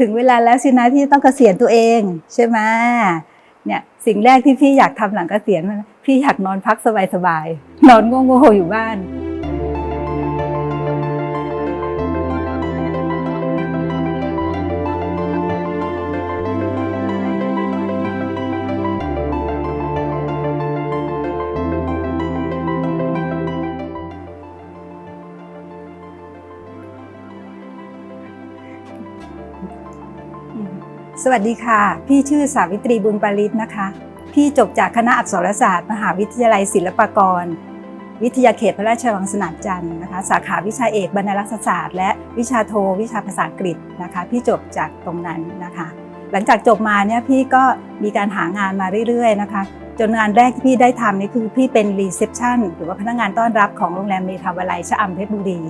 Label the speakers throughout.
Speaker 1: ถึงเวลาแล้วสินะที่ต้องเกษียณตัวเองใช่ไหมเนี่ยสิ่งแรกที่พี่อยากทำหลังเกษียณพี่อยากนอนพักสบายๆนอนโง่ๆอยู่บ้าน สวัสดีค่ะ พี่ชื่อสาวิตรีบุญปาริศนะคะ พี่จบจากคณะอักษรศาสตร์ มหาวิทยาลัยศิลปากร วิทยาเขตพระราชวังสนามจันทร์นะคะ สาขาวิชาเอกบรรณารักษศาสตร์ และวิชาโท วิชาภาษาอังกฤษนะคะ พี่จบจากตรงนั้นนะคะ หลังจากจบมาเนี่ยพี่ก็มีการหางานมาเรื่อยๆนะคะจนงานแรกที่พี่ได้ทำนี่คือพี่เป็นรีเซพชันหรือว่าพนักงานต้อนรับของโรงแรมเมทาวาลัยชะอำเพชรบุรี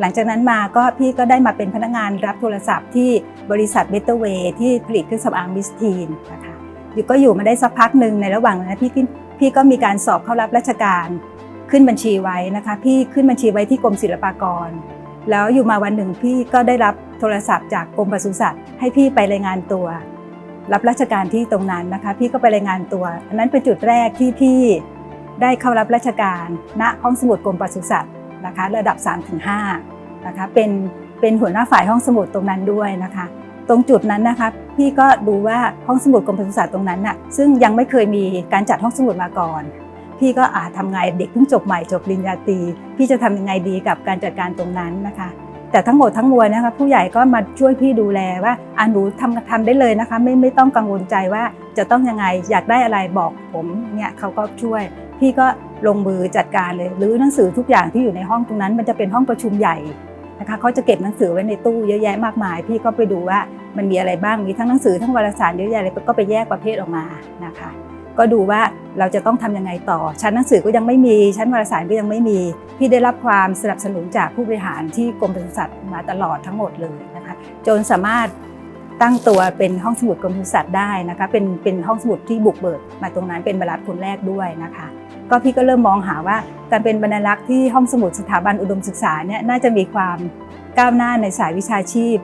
Speaker 1: หลังจากนั้นมาก็พี่ก็ได้มาเป็นพนักงานรับโทรศัพท์ที่บริษัทเบเตอร์เวย์ที่ผลิตเครื่องสำอางมิสทีนนะคะอยู่ก็อยู่มาได้สักพักหนึ่งในระหว่างนั้นพี่พี่ก็มีการสอบเข้ารับราชการขึ้นบัญชีไว้นะคะ พี่ขึ้นบัญชีไว้ที่กรมศิลปากร แล้วอยู่มาวันหนึ่งพี่ก็ได้รับโทรศัพท์จากกรมปศุสัตว์ให้พี่ไปรายงานตัว รับราชการที่ตรงนั้นนะคะ พี่ก็ไปรายงานตัวอันนั้นเป็นจุดแรกที่พี่ได้เข้ารับราชการณห้องสมุดกรมปศุสัตว์ นะคะระดับ 3-5นะคะเป็นเป็นหัวหน้าฝ่ายห้องสมุดตรงนั้นด้วยนะคะ ตรงจุดนั้นนะคะพี่ก็ดูว่าห้องสมุดกรมปศุสัตว์ตรงนั้นน่ะซึ่งยังไม่เคยมีการจัดห้องสมุดมาก่อน พี่ก็อาจทำไงเด็กเพิ่งจบใหม่จบปริญญาตรีพี่จะทำยังไงดีกับการจัดการตรงนั้นนะคะแต่ทั้งหมดทั้งมวลนะคะผู้ใหญ่ก็มาช่วยพี่ดูแลว่าอ่าหนูทำทำได้เลยนะคะ ไม่ไม่ต้องกังวลใจว่าจะต้องยังไงอยากได้อะไรบอกผมเนี่ยเขาก็ช่วย พี่ก็ลงมือจัดการเลยหรือหนังสือทุกอย่างที่อยู่ในห้องตรงนั้น มันจะเป็นห้องประชุมใหญ่นะคะเขาจะเก็บหนังสือไว้ในตู้เยอะแยะมากมาย พี่ก็ไปดูว่ามันมีอะไรบ้างมีทั้งหนังสือทั้งวารสารเยอะแยะเลยก็ไปแยกประเภทออกมานะคะ ก็ดูว่าเราจะต้องทำยังไงต่อ ชั้นหนังสือก็ยังไม่มี ชั้นวารสารก็ยังไม่มี พี่ได้รับความสนับสนุนจากผู้บริหารที่กรมปศุสัตว์มาตลอดทั้งหมดเลยนะคะจนสามารถตั้งตัวเป็นห้องสมุดกรมปศุสัตว์ได้นะคะเป็นเป็นห้องสมุดที่บุกเบิกมาตรงนั้นเป็นบรรลัดคนแรกด้วยนะคะ ก็พี่ก็เริ่มมองหาว่าการเป็นบรรลักษ์ที่ห้องสมุดสถาบันอุดมศึกษาเนี่ยน่าจะมีความก้าวหน้าในสายวิชาชีพ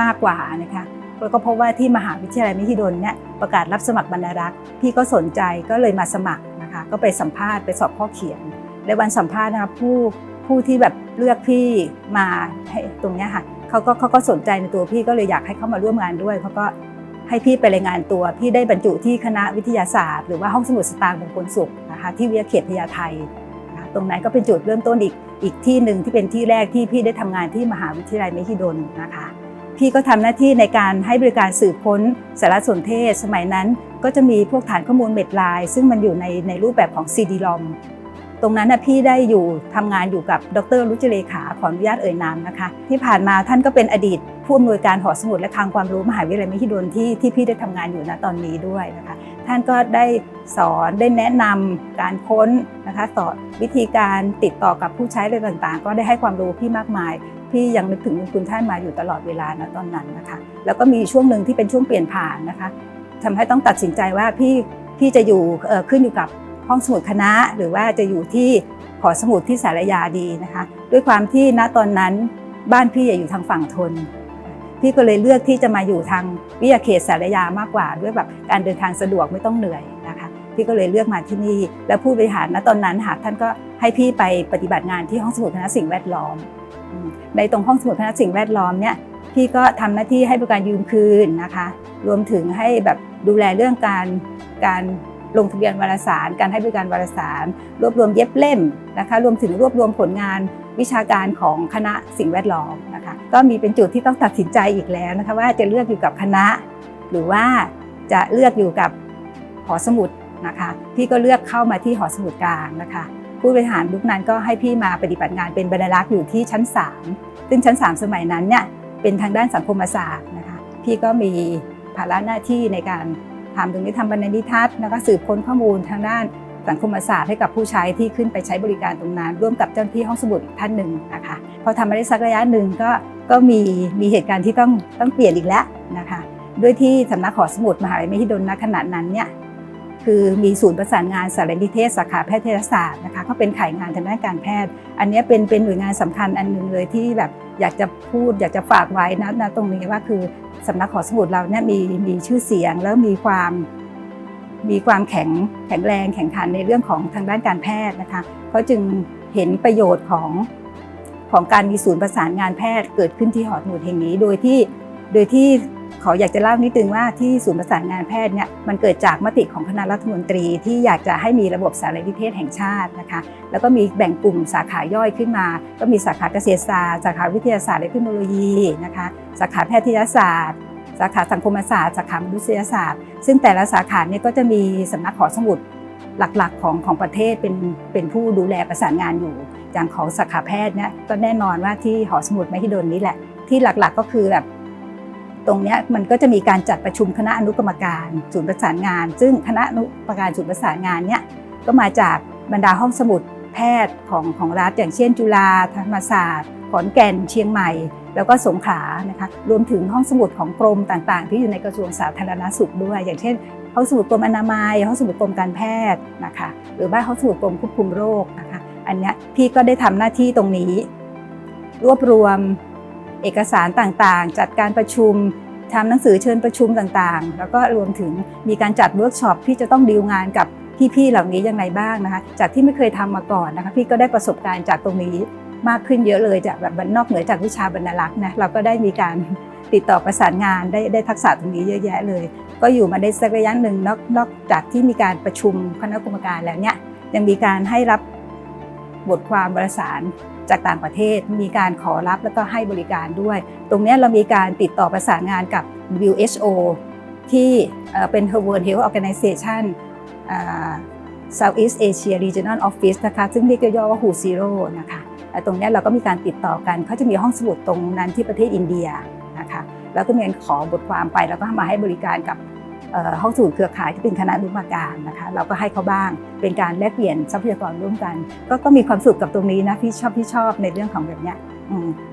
Speaker 1: มากกว่านะคะแล้วก็พราะว่าที่มหาวิทยาลัยมหิดลเนี่ยประกาศรับสมัครบรรลักษ์พี่ก็สนใจก็เลยมาสมัครนะคะก็ไปสัมภาษณ์ไปสอบข้อเขียนในวันสัมภาษณ์นะคะผู้ผู้ที่แบบเลือกพี่มาตรงเนี้ยค่ะเขาก็เขาก็สนใจในตัวพี่ก็เลยอยากให้เข้ามาร่วมงานด้วยเขาก็ ให้พี่ไปรายงานตัว พี่ได้บรรจุที่คณะวิทยาศาสตร์ หรือว่าห้องสมุดสตางค์มงคลสุขนะคะที่วิทยาเขตพญาไทนะตรงนั้นก็เป็นจุดเริ่มต้นอีกอีกที่หนึ่งที่เป็นที่แรกที่พี่ได้ทำงานที่มหาวิทยาลัยมหิดลนะคะพี่ก็ทำหน้าที่ในการให้บริการสืบค้นสารสนเทศ สมัยนั้นก็จะมีพวกฐานข้อมูลเม็ดลาย ซึ่งมันอยู่ในในรูปแบบของ CD-ROM ตรงนั้นนะพี่ได้อยู่ทำงานอยู่กับดรรุจิเลขาขออนุญาตเอ่ยนามนะคะ ที่ผ่านมาท่านก็เป็นอดีตผู้อำนวยการหอสมุดและคลังความรู้มหาวิทยาลัยมหิดลที่ที่พี่ได้ทำงานอยู่ณตอนนี้ด้วยนะคะ ท่านก็ได้สอนได้แนะนำการค้นนะคะสอนวิธีการติดต่อกับผู้ใช้อะไรต่างๆ ก็ได้ให้ความรู้พี่มากมาย พี่ยังนึกถึงคุณท่านมาอยู่ตลอดเวลาณตอนนั้นนะคะ แล้วก็มีช่วงหนึ่งที่เป็นช่วงเปลี่ยนผ่านนะคะทำให้ต้องตัดสินใจว่าพี่พี่จะอยู่เอ่อขึ้นอยู่กับ ห้องสมุดคณะ หรือว่าจะอยู่ที่หอสมุดที่สารยาดีนะคะ ด้วยความที่ณตอนนั้นบ้านพี่อยู่ทางฝั่งทน พี่ก็เลยเลือกที่จะมาอยู่ทางวิทยาเขตสารยามากกว่า ด้วยแบบการเดินทางสะดวกไม่ต้องเหนื่อยนะคะ พี่ก็เลยเลือกมาที่นี่ แล้วผู้บริหารณตอนนั้นหากท่านก็ให้พี่ไปปฏิบัติงานที่ห้องสมุดคณะสิ่งแวดล้อมอืมในตรงห้องสมุดคณะสิ่งแวดล้อมเนี่ยพี่ก็ทำหน้าที่ให้บริการยืมคืนนะคะ รวมถึงให้แบบดูแลเรื่องการการ ลงทะเบียนวารสาร การให้บริการวารสาร รวบรวมเย็บเล่มนะคะรวมถึงรวบรวมผลงานวิชาการของคณะสิ่งแวดล้อมนะคะก็มีเป็นจุดที่ต้องตัดสินใจอีกแล้วนะคะว่าจะเลือกอยู่กับคณะ หรือว่าจะเลือกอยู่กับหอสมุดนะคะพี่ก็เลือกเข้ามาที่หอสมุดกลางนะคะผู้บริหารยุคนั้นก็ให้พี่มาปฏิบัติงานเป็นบรรลักษ์อยู่ที่ชั้น 3 ซึ่งชั้น 3 สมัยนั้นเนี่ยเป็นทางด้านสังคมศาสตร์นะคะพี่ก็มีภาระหน้าที่ในการ ถามถึงนี้ทำบรรณนิทัศน์แล้วก็สืบค้นข้อมูลทางด้านสังคมศาสตร์ให้กับผู้ใช้ที่ขึ้นไปใช้บริการตรงนั้น ร่วมกับเจ้าหน้าที่ห้องสมุดท่านหนึ่งนะคะพอทำมาได้สักระยะหนึ่งก็ก็มีมีเหตุการณ์ที่ต้องต้องเปลี่ยนอีกแล้วนะคะด้วยที่สำนักหอสมุดมหาวิทยาลัยมหิดลณขณะนั้นเนี่ย คือมีศูนย์ประสานงานสารนิเทศสาขาแพทยศาสตร์นะคะก็เป็นข่ายงานทางด้านการแพทย์ อันนี้เป็นเป็นหน่วยงานสำคัญอันหนึ่งเลยที่แบบอยากจะพูดอยากจะฝากไว้นะนะตรงนี้ว่าคือสำนักหอสมุดเราเนี่ยมีมีชื่อเสียงแล้วมีความมีความแข็งแข็งแรงแข่งขันในเรื่องของทางด้านการแพทย์นะคะเขาจึงเห็นประโยชน์ของของการมีศูนย์ประสานงานแพทย์เกิดขึ้นที่หอสมุดแห่งนี้ โดยที่โดยที่ ขออยากจะเล่านิดนึงว่าที่ศูนย์ประสานงานแพทย์เนี่ยมันเกิดจากมติของคณะรัฐมนตรีที่อยากจะให้มีระบบสารนิเทศแห่งชาตินะคะ แล้วก็มีแบ่งกลุ่มสาขาย่อยขึ้นมา ก็มีสาขาเกษตรศาสตร์ สาขาวิทยาศาสตร์และเทคโนโลยีนะคะ สาขาแพทยศาสตร์ สาขาสังคมศาสตร์ สาขามนุษยศาสตร์ ซึ่งแต่ละสาขาเนี่ยก็จะมีสำนักหอสมุดหลักๆของของประเทศเป็นเป็นผู้ดูแลประสานงานอยู่ อย่างของสาขาแพทย์เนี่ยก็แน่นอนว่าที่หอสมุดมหิดลนี่แหละ ที่หลักๆก็คือแบบ ตรงนี้มันก็จะมีการจัดประชุมคณะอนุกรรมการศูนย์ประสานงาน ซึ่งคณะอนุกรรมการศูนย์ประสานงานเนี่ยก็มาจากบรรดาห้องสมุดแพทย์ของของรัฐอย่างเช่น จุฬาธรรมศาสตร์ขอนแก่นเชียงใหม่ แล้วก็สงขลานะคะรวมถึงห้องสมุดของกรมต่างๆ ที่อยู่ในกระทรวงสาธารณสุขด้วย อย่างเช่น ห้องสมุดกรมอนามัย ห้องสมุดกรมการแพทย์นะคะหรือว่าห้องสมุดกรมควบคุมโรคนะคะอันนี้พี่ก็ได้ทำหน้าที่ตรงนี้ รวบรวม เอกสารต่างๆ จัดการประชุมทำหนังสือเชิญประชุมต่างๆ แล้วก็รวมถึงมีการจัดเวิร์กช็อปที่จะต้องดีลงานกับพี่ๆเหล่านี้ยังไงบ้างนะคะ จากที่ไม่เคยทำมาก่อนนะคะ พี่ก็ได้ประสบการณ์จากตรงนี้มากขึ้นเยอะเลยจากแบบนอกเหนือจากวิชาบรรณารักษ์นะเราก็ได้มีการติดต่อประสานงานได้ได้ทักษะตรงนี้เยอะแยะเลย ก็อยู่มาได้สักระยะหนึ่งนอกนอกจากที่มีการประชุมคณะกรรมการแล้วเนี่ยยังมีการให้รับบทความวารสาร จากต่างประเทศมีการขอรับแล้วก็ให้บริการด้วย ตรงนี้เรามีการติดต่อประสานงานกับ WHO ที่เป็น World Health Organization Southeast Asia Regional Office นะคะซึ่งเรียกย่อว่า WHO Zero นะคะตรงนี้เราก็มีการติดต่อกันเขาจะมีห้องสมุดตรงนั้นที่ประเทศอินเดียนะคะแล้วก็มีการขอบทความไปแล้วก็มาให้บริการกับ ห้องสมุดเครือข่ายที่เป็นคณะนุกรรมการนะคะเราก็ให้เขาบ้างเป็นการแลกเปลี่ยนทรัพยากรร่วมกัน ก็ก็มีความสุขกับตรงนี้นะพี่ชอบพี่ชอบในเรื่องของแบบเนี้ย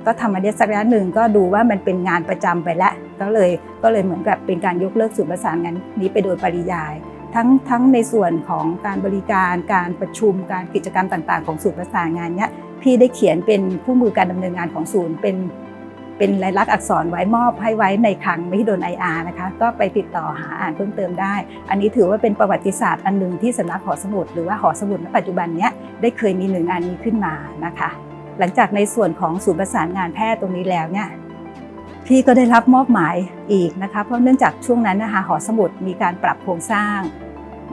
Speaker 1: ก็ทำมาได้สักระยะหนึ่งก็ดูว่ามันเป็นงานประจำไปแล้วก็เลยก็เลยเหมือนกับเป็นการยกเลิกศูนย์ประสานงานนี้ไปโดยปริยาย ทั้งทั้งในส่วนของการบริการการประชุมการกิจกรรมต่าง ๆ ของศูนย์ประสานงานเนี้ยพี่ได้เขียนเป็นคู่มือการดำเนินงานของศูนย์เป็น เป็นลายลักษณ์อักษรไว้มอบให้ไว้ในคลังไม่โดนไออาร์นะคะก็ไปติดต่อหาอ่านเพิ่มเติมได้ อันนี้ถือว่าเป็นประวัติศาสตร์อันหนึ่งที่สำนักหอสมุดหรือว่าหอสมุดณปัจจุบันนี้ได้เคยมีหน่วยงานนี้ขึ้นมานะคะ หลังจากในส่วนของศูนย์ประสานงานแพทย์ตรงนี้แล้วเนี่ยพี่ก็ได้รับมอบหมายอีกนะคะเพราะเนื่องจากช่วงนั้นนะคะหอสมุดมีการปรับโครงสร้าง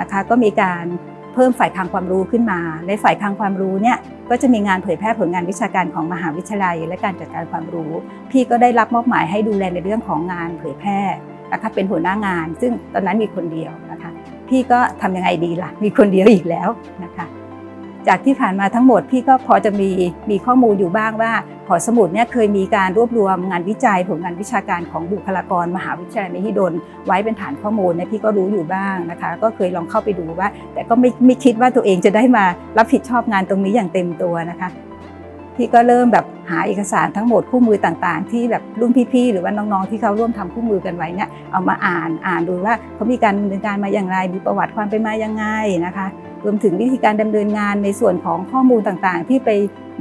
Speaker 1: นะคะก็มีการ เพิ่มฝ่ายคลังความรู้ขึ้นมา ในฝ่ายคลังความรู้เนี่ยก็จะมีงานเผยแพร่ผลงานวิชาการของมหาวิทยาลัย และการจัดการความรู้ พี่ก็ได้รับมอบหมายให้ดูแลในเรื่องของงานเผยแพร่นะคะเป็นหัวหน้างาน ซึ่งตอนนั้นมีคนเดียวนะคะพี่ก็ทำยังไงดีล่ะ มีคนเดียวอีกแล้วนะคะ จากที่ผ่านมาทั้งหมดพี่ก็พอจะมีมีข้อมูลอยู่บ้างว่าหอสมุดเนี่ยเคยมีการรวบรวมงานวิจัยผลงานวิชาการของบุคลากร มหาวิทยาลัยมหิดล ไว้เป็นฐานข้อมูลเนี่ยพี่ก็รู้อยู่บ้างนะคะ ก็เคยลองเข้าไปดูว่า แต่ก็ไม่ไม่คิดว่าตัวเองจะได้มารับผิดชอบงานตรงนี้อย่างเต็มตัวนะคะพี่ก็เริ่มแบบหาเอกสารทั้งหมดคู่มือต่างๆ ที่แบบรุ่นพี่ๆหรือว่าน้องๆที่เขาร่วมทำคู่มือกันไว้เนี่ยเอามาอ่านอ่านดูว่าเขามีการดำเนินการมาอย่างไรมีประวัติความเป็นมายังไงนะคะ รวมถึงวิธีการดำเนินงานในส่วนของข้อมูลต่างๆ ที่ไป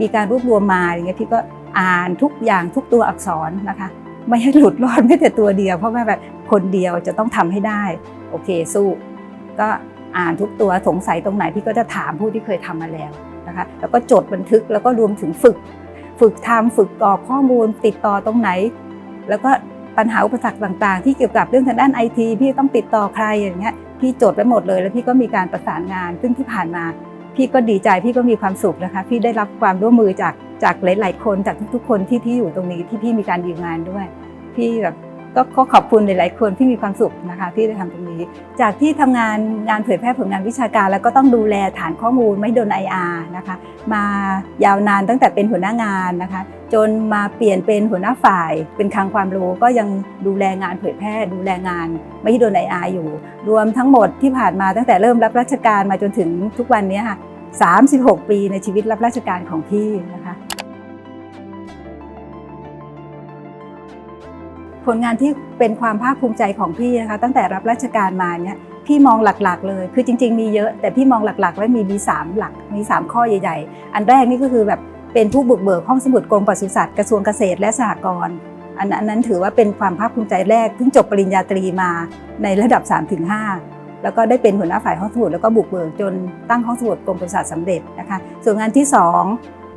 Speaker 1: มีการรวบรวมมาอย่างเงี้ยพี่ก็อ่านทุกอย่างทุกตัวอักษรนะคะ ไม่ให้หลุดรอดแม้แต่ตัวเดียว เพราะว่าแบบคนเดียวจะต้องทำให้ได้ โอเคสู้ก็อ่านทุกตัวสงสัยตรงไหนพี่ก็จะถามผู้ที่เคยทำมาแล้วนะคะ แล้วก็จดบันทึกแล้วก็รวมถึงฝึก ฝึกทำฝึกกรอกข้อมูลติดต่อตรงไหน แล้วก็ปัญหาอุปสรรคต่างๆ ที่เกี่ยวกับเรื่องทางด้านไอทีพี่ต้องติดต่อใครอย่างเงี้ย พี่จดไว้หมดเลย แล้วพี่ก็มีการประสานงาน ซึ่งที่ผ่านมา พี่ก็ดีใจพี่ก็มีความสุขนะคะ พี่ได้รับความร่วมมือจากจากหลาย ๆ คนจากทุกๆ คนที่ที่อยู่ตรงนี้ที่พี่มีการดีลงานด้วย พี่แบบ ก็ก็ขอบคุณหลาย ๆ คนที่มีความสุขนะคะที่ได้ทำตรงนี้ จากที่ทำงานงานเผยแพร่ผลงานวิชาการ แล้วก็ต้องดูแลฐานข้อมูลไม่โดน IR นะคะมายาวนานตั้งแต่เป็นหัวหน้างานนะคะ จนมาเปลี่ยนเป็นหัวหน้าฝ่าย เป็นคลังความรู้ก็ยังดูแลงานเผยแพร่ ดูแลงานไม่โดนไออาอยู่ รวมทั้งหมดที่ผ่านมาตั้งแต่เริ่มรับราชการมาจนถึงทุกวันนี้ค่ะ36 ปีในชีวิตรับราชการของพี่นะคะ ผลงานที่เป็นความภาคภูมิใจของพี่นะคะตั้งแต่รับราชการมาเนี่ยพี่มองหลักๆ เลย คือจริง ๆ มีเยอะ แต่พี่มองหลักๆไว้มีมีสามหลักมีสามข้อใหญ่ๆ อันแรกนี่ก็คือแบบเป็นผู้บุกเบิกห้องสมุดกรมปศุสัตว์กระทรวงเกษตรและสหกรณ์อันนั้นถือว่าเป็นความภาคภูมิใจแรกเพิ่งจบปริญญาตรีมาในระดับ 3-5 แล้วก็ได้เป็นหัวหน้าฝ่ายห้องสมุดแล้วก็บุกเบิกจนตั้งห้องสมุดกรมปศุสัตว์สำเร็จนะคะส่วนงานที่สอง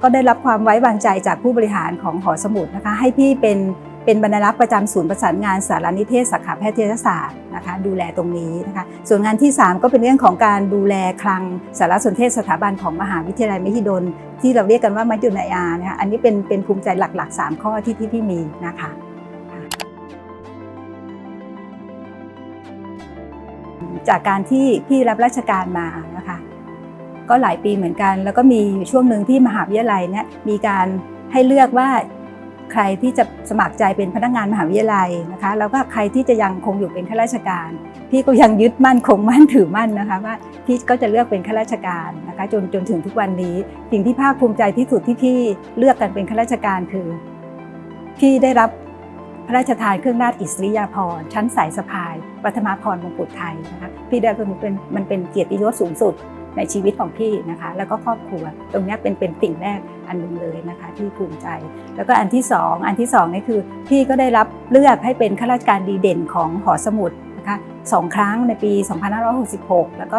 Speaker 1: ก็ได้รับความไว้วางใจจากผู้บริหารของหอสมุดนะคะให้พี่เป็น เป็นบรรณารักษ์ประจำศูนย์ประสานงานสารนิเทศสาขาแพทยศาสตร์นะคะดูแลตรงนี้นะคะส่วนงานที่ 3 ก็เป็นเรื่องของการดูแลคลังสารสนเทศสถาบันของมหาวิทยาลัยมหิดล ที่เราเรียกกันว่ามัจจุนายานะคะอันนี้เป็นเป็นภูมิใจหลัก ๆ 3 ข้อที่ที่พี่มีนะคะจากการที่พี่รับราชการมานะคะก็หลายปีเหมือนกัน แล้วก็มีอยู่ช่วงหนึ่งที่มหาวิทยาลัยเนี่ยมีการให้เลือกว่า ใครที่จะสมัครใจเป็นพนักงานมหาวิทยาลัยนะคะ แล้วก็ใครที่จะยังคงอยู่เป็นข้าราชการ พี่ก็ยังยึดมั่นคงมั่นถือมั่นนะคะว่าพี่ก็จะเลือกเป็นข้าราชการนะคะจนจนถึงทุกวันนี้ สิ่งที่ภาคภูมิใจที่สุดที่พี่เลือกกันเป็นข้าราชการคือ พี่ได้รับพระราชทานเครื่องราชอิสริยาภรณ์ชั้นสายสะพายปัทมาพรมงกุฎไทยนะคะพี่ได้เป็นเป็นมันเป็นเกียรติยศสูงสุด ในชีวิตของพี่นะคะ แล้วก็ครอบครัว ตรงนี้เป็นเป็นสิ่งแรกอันหนึ่งเลยนะคะ ที่ภูมิใจ แล้วก็อันที่สองอันที่สองนี่คือพี่ก็ได้รับเลือกให้เป็นข้าราชการดีเด่นของหอสมุดนะคะสองครั้งในปี 2566 แล้วก็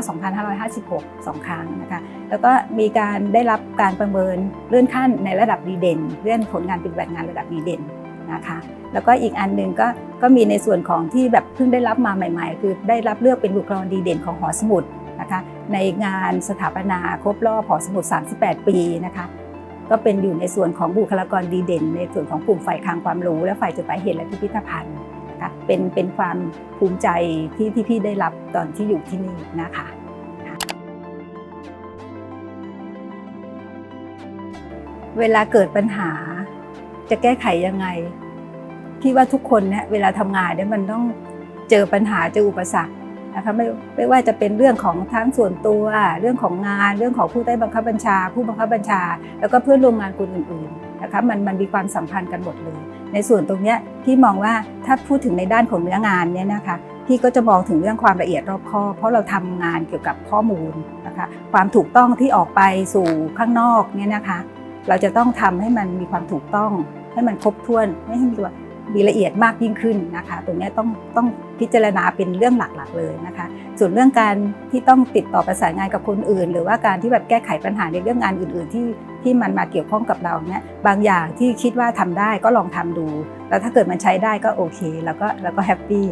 Speaker 1: 2556สองครั้งนะคะ แล้วก็มีการได้รับการประเมินเลื่อนขั้นในระดับดีเด่น เลื่อนผลงานปฏิบัติงานระดับดีเด่นนะคะแล้วก็อีกอันหนึ่งก็ก็มีในส่วนของที่แบบเพิ่งได้รับมาใหม่ ๆ คือได้รับเลือกเป็นบุคลากรดีเด่นของหอสมุดนะคะ ในงานสถาปนาครบรอบหอสมุด 38 ปีนะคะก็เป็นอยู่ในส่วนของบุคลากรดีเด่น ในส่วนของกลุ่มฝ่ายคลังความรู้ และฝ่ายจดหมายเหตุและพิพิธภัณฑ์นะคะเป็นเป็นความภูมิใจที่ที่พี่ได้รับตอนที่อยู่ที่นี่นะคะเวลาเกิดปัญหา จะแก้ไขยังไงพี่ว่าทุกคนเนี่ยเวลาทำงานเนี่ยมันต้องเจอปัญหาเจออุปสรรค นะคะไม่ไม่ว่าจะเป็นเรื่องของทั้งส่วนตัว เรื่องของงานเรื่องของผู้ใต้บังคับบัญชา ผู้บังคับบัญชา แล้วก็เพื่อนร่วมงานคนอื่นๆนะคะมันมันมีความสัมพันธ์กันหมดเลย ในส่วนตรงนี้ยพี่มองว่าถ้าพูดถึงในด้านของเนื้องานเนี่ยนะคะพี่ก็จะมองถึงเรื่องความละเอียดรอบคอบเพราะเราทำงานเกี่ยวกับข้อมูลนะคะความถูกต้องที่ออกไปสู่ข้างนอกเนี่ยนะคะ เราจะต้องทำให้มันมีความถูกต้องให้มันครบถ้วนไม่ให้มีตัว มีละเอียดมากยิ่งขึ้นนะคะตรงนี้ต้องต้องพิจารณาเป็นเรื่องหลักๆเลยนะคะ ส่วนเรื่องการที่ต้องติดต่อประสานงานกับคนอื่น หรือว่าการที่แบบแก้ไขปัญหาในเรื่องงานอื่น ๆ ที่ที่มันมาเกี่ยวข้องกับเราเนี่ยบางอย่างที่คิดว่าทำได้ก็ลองทำดู แล้วถ้าเกิดมันใช้ได้ก็โอเค แล้วก็แล้วก็แฮปปี้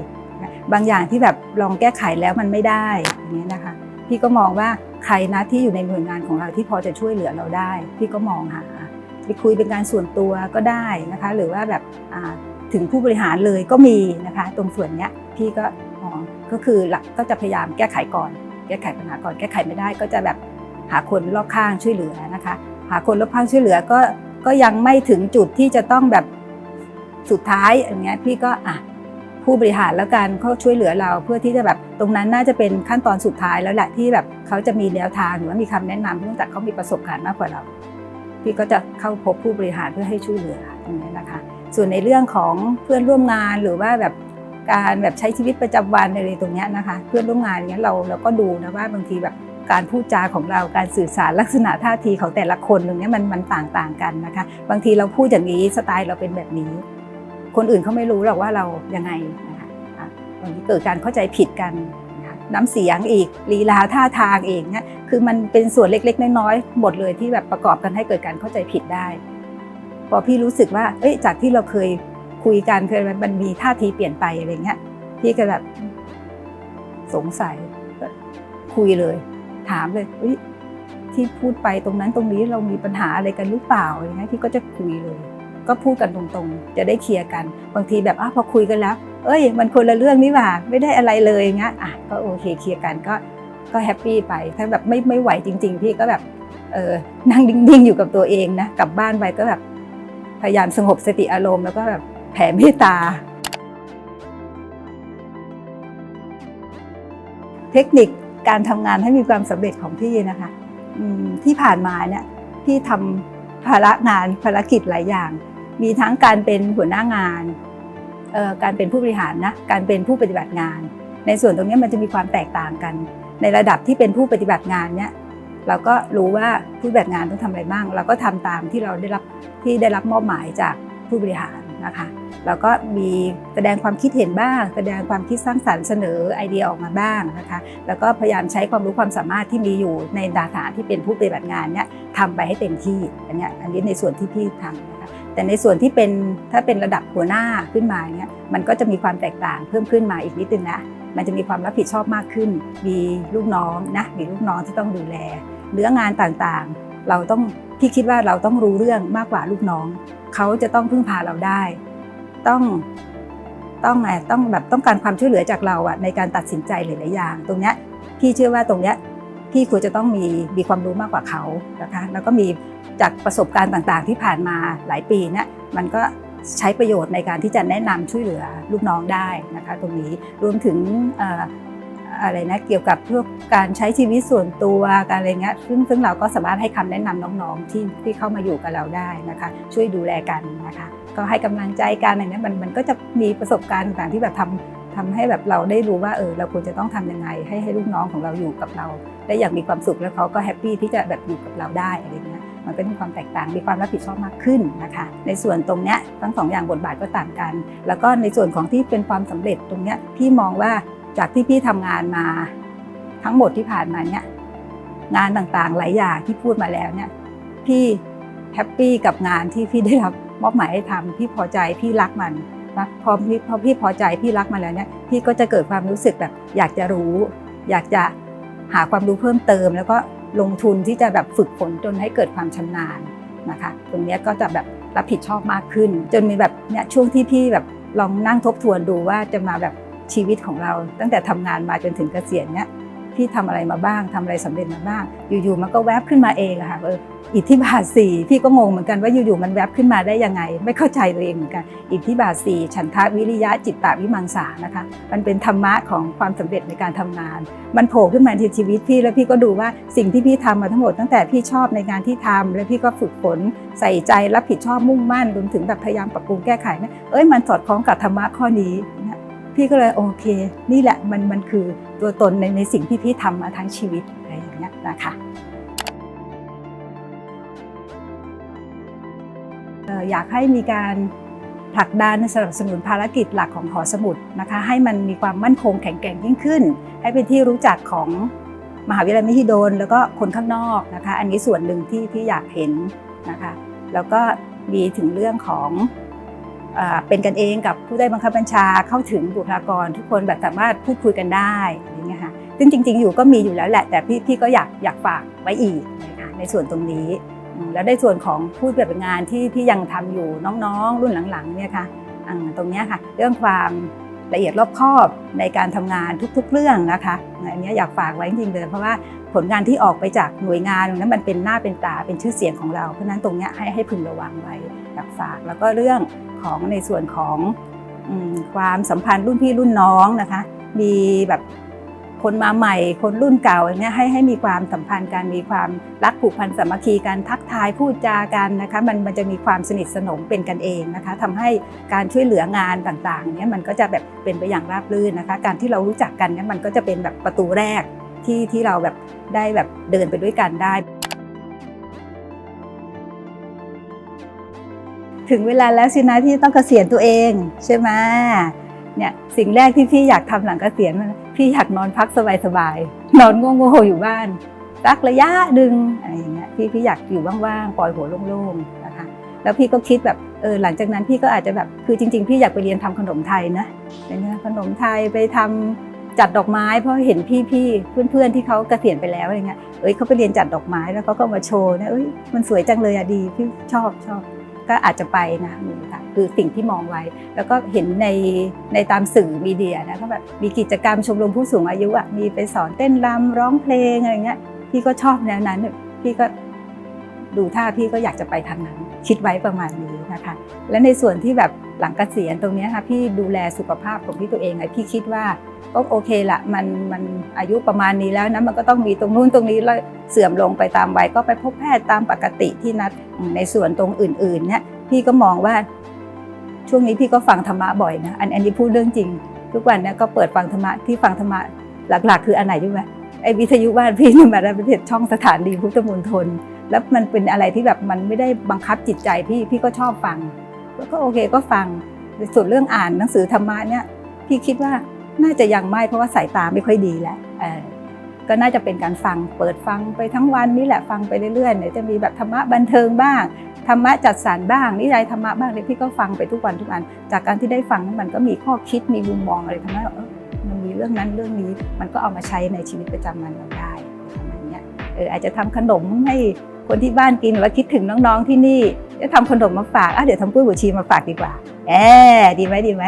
Speaker 1: บางอย่างที่แบบลองแก้ไขแล้วมันไม่ได้อย่างนี้นะคะ พี่ก็มองว่าใครนะที่อยู่ในหน่วยงานของเราที่พอจะช่วยเหลือเราได้ พี่ก็มองหาไปคุยเป็นการส่วนตัวก็ได้นะคะ หรือว่าแบบ ถึงผู้บริหารเลยก็มีนะคะ ตรงส่วนนี้พี่ก็มอก็คือหลักก็จะพยายามแก้ไขก่อน แก้ไขปัญหาก่อนแก้ไขไม่ได้ ก็จะแบบหาคนรอบข้างช่วยเหลือนะคะ หาคนรอบข้างช่วยเหลือก็ก็ยังไม่ถึงจุดที่จะต้องแบบสุดท้ายอย่างเงี้ยพี่ก็อะผู้บริหารแล้วกันเขาช่วยเหลือเราเพื่อที่จะแบบตรงนั้นน่าจะเป็นขั้นตอนสุดท้ายแล้วแหละที่แบบเขาจะมีแนวทางหรือว่ามีคำแนะนำเนื่องจากเขามีประสบการณ์มากกว่าเรา พี่ก็จะเข้าพบผู้บริหารเพื่อให้ช่วยเหลือตรงนี้นะคะ ส่วนในเรื่องของเพื่อนร่วมงานหรือว่าแบบการแบบใช้ชีวิตประจำวันอะไรตรงเนี้ยนะคะ เพื่อนร่วมงานเนี้ยเราเราก็ดูนะว่าบางทีแบบการพูดจาของเราการสื่อสารลักษณะท่าทีของแต่ละคนตรงเนี้ยมันมันต่างต่างกันนะคะ บางทีเราพูดอย่างนี้สไตล์เราเป็นแบบนี้ คนอื่นเขาไม่รู้หรอกว่าเรายังไงนะคะบางทีเกิดการเข้าใจผิดกันน้ำเสียงอีกลีลาท่าทางเองเนี่ยคือมันเป็นส่วนเล็กๆน้อยๆหมดเลยที่แบบประกอบกันให้เกิดการเข้าใจผิดได้ พอพี่รู้สึกว่าเอ้ยจากที่เราเคยคุยกันเคยมันมีท่าทีเปลี่ยนไปอะไรเงี้ยพี่ก็แบบสงสัยก็คุยเลย ถามเลยเอ้ยที่พูดไปตรงนั้นตรงนี้เรามีปัญหาอะไรกันหรือเปล่าอะไรเงี้ยพี่ก็จะคุยเลย ก็พูดกันตรงๆ จะได้เคลียร์กัน บางทีแบบอ้าวพอคุยกันแล้ว เอ้ย มันคนละเรื่องนี่หว่าไม่ได้อะไรเลยเงี้ยอะก็โอเคเคลียร์กันก็ก็แฮปปี้ไปถ้าแบบไม่ไม่ไหวจริง ๆ พี่ก็แบบเออนั่งนิ่งๆอยู่กับตัวเองนะกลับบ้านไปก็แบบ พยายามสงบสติอารมณ์แล้วก็แบบแผ่เมตตา เทคนิคการทำงานให้มีความสำเร็จของพี่นะคะที่ผ่านมาเนี่ยพี่ทำภาระงานภารกิจหลายอย่าง มีทั้งการเป็นหัวหน้างาน การเป็นผู้บริหารนะการเป็นผู้ปฏิบัติงาน ในส่วนตรงนี้มันจะมีความแตกต่างกัน ในระดับที่เป็นผู้ปฏิบัติงานเนี่ย เราก็รู้ว่าผู้ปฏิบัติงานต้องทำอะไรบ้าง เราก็ทำตามที่เราได้รับที่ได้รับมอบหมายจากผู้บริหารนะคะแล้วก็มีแสดงความคิดเห็นบ้าง แสดงความคิดสร้างสรรค์เสนอไอเดียออกมาบ้างนะคะแล้วก็พยายามใช้ความรู้ความสามารถที่มีอยู่ในดาฐานที่เป็นผู้ปฏิบัติงานเนี่ยทำไปให้เต็มที่อันนี้อันนี้ในส่วนที่พี่ทำนะคะแต่ในส่วนที่เป็นถ้าเป็นระดับหัวหน้าขึ้นมาเนี่ยมันก็จะมีความแตกต่างเพิ่มขึ้นมาอีกนิดนึงนะมันจะมีความรับผิดชอบมากขึ้น มีลูกน้องนะมีลูกน้องที่ต้องดูแล เนื้องานต่างๆ เราต้องพี่คิดว่าเราต้องรู้เรื่องมากกว่าลูกน้อง เขาจะต้องพึ่งพาเราได้ ต้องต้องไงต้องแบบต้องการความช่วยเหลือจากเราอะในการตัดสินใจหลายๆอย่าง ตรงเนี้ยพี่เชื่อว่าตรงเนี้ยพี่ควรจะต้องมีมีความรู้มากกว่าเขานะคะแล้วก็มีจากประสบการณ์ต่างๆ ที่ผ่านมาหลายปีเนี่ยมันก็ใช้ประโยชน์ในการที่จะแนะนำช่วยเหลือลูกน้องได้นะคะตรงนี้รวมถึง อะไรนะเกี่ยวกับพวกการใช้ชีวิตส่วนตัวการอะไรเงี้ยซึ่งซึ่งเราก็สามารถให้คำแนะนำน้องๆที่ที่เข้ามาอยู่กับเราได้นะคะ ช่วยดูแลกันนะคะ ก็ให้กำลังใจกันอะไรเนี้ยมันมันก็จะมีประสบการณ์ต่างๆที่แบบทำทำให้แบบเราได้รู้ว่าเออเราควรจะต้องทำยังไง ให้ให้ลูกน้องของเราอยู่กับเราได้อย่างมีความสุขแล้วเขาก็แฮปปี้ที่จะแบบอยู่กับเราได้อะไรเงี้ยมันก็มีความแตกต่างมีความรับผิดชอบมากขึ้นนะคะ ในส่วนตรงเนี้ยทั้งสองอย่างบทบาทก็ต่างกัน แล้วก็ในส่วนของที่เป็นความสำเร็จตรงเนี้ยพี่มองว่า จากที่พี่ทำงานมาทั้งหมดที่ผ่านมาเนี่ยงานต่างๆหลายอย่างที่พูดมาแล้วเนี่ยพี่แฮปปี้กับงานที่พี่ได้รับมอบหมายให้ทำพี่พอใจพี่รักมันนะพอพี่พอพี่พอใจพี่รักมันแล้วเนี่ยพี่ก็จะเกิดความรู้สึกแบบอยากจะรู้ อยากจะหาความรู้เพิ่มเติม แล้วก็ลงทุนที่จะแบบฝึกฝนจนให้เกิดความชำนาญนะคะ ตรงนี้ก็จะแบบรับผิดชอบมากขึ้น จนมีแบบเนี่ยช่วงที่พี่แบบลองนั่งทบทวนดูว่าจะมาแบบ ชีวิตของเราตั้งแต่ทำงานมาจนถึงเกษียณเนี่ยพี่ทำอะไรมาบ้างทำอะไรสำเร็จมาบ้าง อยู่ๆมันก็แวบขึ้นมาเองอะค่ะเอออิทธิบาทสี่พี่ก็งงเหมือนกันว่าอยู่ๆมันแวบขึ้นมาได้ยังไง ไม่เข้าใจตัวเองเหมือนกัน อิทธิบาทสี่ฉันทะวิริยะจิตตวิมังสานะคะ มันเป็นธรรมะของความสำเร็จในการทำงาน มันโผล่ขึ้นมาในชีวิตพี่แล้วพี่ก็ดูว่าสิ่งที่พี่ทำมาทั้งหมดตั้งแต่พี่ชอบในงานที่ทำแล้วพี่ก็ฝึกฝนใส่ใจรับผิดชอบมุ่งมั่นรวมถึงแบบพยายามปรับปรุงแก้ไขนี่ยเอ้ยมันสอดคล้องกับธรรมะข้อนี้นะ พี่ก็เลยโอเค นี่แหละมันมันคือตัวตนในในสิ่งที่พี่ทำมาทั้งชีวิตอะไรอย่างเงี้ยนะคะเอ่ออยากให้มีการผลักดันสนับสนุนภารกิจหลักของหอสมุดนะคะให้มันมีความมั่นคงแข็งแกร่งยิ่งขึ้น ให้เป็นที่รู้จักของมหาวิทยาลัยมหิดลแล้วก็คนข้างนอกนะคะ อันนี้ส่วนหนึ่งที่ที่อยากเห็นนะคะ แล้วก็มีถึงเรื่องของ เป็นกันเองกับผู้ได้บังคับบัญชาเข้าถึงบุคลากร ทุกคนแบบสามารถพูดคุยกันได้อย่างเงี้ยค่ะซึ่งจริง ๆ อยู่ก็มีอยู่แล้วแหละ แต่พี่พี่ก็อยากอยากฝากไว้อีกในส่วนตรงนี้ แล้วในส่วนของผู้ปฏิบัติงานที่ที่ยังทำอยู่น้องๆ รุ่นหลังๆเนี่ยค่ะตรงเนี้ยค่ะ เรื่องความละเอียดรอบคอบในการทำงานทุกๆ เรื่องนะคะอันเนี้ยอยากฝากไว้จริงๆเลยเพราะว่าผลงานที่ออกไปจากหน่วยงานนั้นมันเป็นหน้าเป็นตาเป็นชื่อเสียงของเรา เพราะนั้นตรงนี้ให้ให้พึงระวังไว้อยากฝากแล้วก็เรื่อง ของในส่วนของอความสัมพันธ์รุ่นพี่รุ่นน้องนะคะ มีแบบคนมาใหม่ คนรุ่นเก่าอย่างเงี้ยให้ให้มีความสัมพันธ์กันมีความรักผูกพันสามัคคีกันทักทายพูดจากันนะคะมันมันจะมีความสนิทสนมเป็นกันเองนะคะทำให้การช่วยเหลืองานต่างๆเนี้ยมันก็จะแบบเป็นไปอย่างราบรื่นนะคะ การที่เรารู้จักกันเนี้ยมันก็จะเป็นแบบประตูแรกที่ที่เราแบบได้แบบเดินไปด้วยกันได้ ถึงเวลาแล้วสินะที่ต้องเกษียณตัวเองใช่ไหมเนี่ยสิ่งแรกที่พี่อยากทำหลังเกษียณพี่อยากนอนพักสบายๆนอนง่ๆอยู่บ้านสักระยะหนึ่งอะไรอย่างเงี้ยพี่พี่อยากอยู่ว่างๆปล่อยหัวโล่งๆนะคะ แล้วพี่ก็คิดแบบเออหลังจากนั้นพี่ก็อาจจะแบบคือจริง ๆ พี่อยากไปเรียนทำขนมไทยนะเป็นขนมไทยไปทำจัดดอกไม้เพราะเห็นพี่ๆเพื่อนๆที่เขาเกษียณไปแล้วอะไรเงี้ยเอ้ยเขาไปเรียนจัดดอกไม้แล้วเขาก็มาโชว์นะเอ้ยมันสวยจังเลยอะดีพี่ชอบชอบ ก็อาจจะไปนะนี่ค่ะคือสิ่งที่มองไว้ แล้วก็เห็นในในตามสื่อมีเดียนะก็แบบมีกิจกรรมชมรมผู้สูงอายุอะมีไปสอนเต้นรำร้องเพลงอะไรเงี้ยพี่ก็ชอบแนวนั้นพี่ก็ดูท่าพี่ก็อยากจะไปทางนั้น คิดไว้ประมาณนี้นะคะ และในส่วนที่แบบหลังเกษียณตรงนี้ค่ะพี่ดูแลสุขภาพของพี่ตัวเองไงพี่คิดว่า ก็โอเคละมันมันอายุประมาณนี้แล้วนะมันก็ต้องมีตรงนู้นตรงนี้แล้วเสื่อมลงไปตามวัยก็ไปพบแพทย์ตามปกติที่นัดในส่วนตรงอื่นๆเนี่ยพี่ก็มองว่า ช่วงนี้พี่ก็ฟังธรรมะบ่อยนะอันอันนี้พูดเรื่องจริง ทุกวันเนี่ยก็เปิดฟังธรรมะที่ฟังธรรมะหลักๆ คืออันไหนรู้ไหมไอ้วิทยุบ้านพี่นี่มาได้ประเทศช่องสถานีพุทธมณฑลแล้วมันเป็นอะไรที่แบบมันไม่ได้บังคับจิตใจพี่พี่ก็ชอบฟัง แล้วก็โอเคก็ฟังส่วนเรื่องอ่านหนังสือธรรมะเนี่ยพี่คิดว่า น่าจะยังไม่เพราะว่าสายตาไม่ค่อยดีแล้วก็น่าจะเป็นการฟังเปิดฟังไปทั้งวันนี่แหละฟังไปเรื่อยๆเนี่ยจะมีแบบธรรมะบันเทิงบ้างธรรมะจัดสรรบ้างนิยายธรรมะบ้างเลยพี่ก็ฟังไปทุกวันทุกวันจากการที่ได้ฟังมันก็มีข้อคิดมีมุมมองอะไรทำให้เออมันมีเรื่องนั้นเรื่องนี้มันก็เอามาใช้ในชีวิตประจำวันเราได้ประมาณนี้เอออาจจะทำขนมให้คนที่บ้านกินหรือว่าคิดถึงน้องๆที่นี่จะทำขนมมาฝากอะเดี๋ยวทำกล้วยบวชชีมาฝากดีกว่าแอบดีไหมดีไหม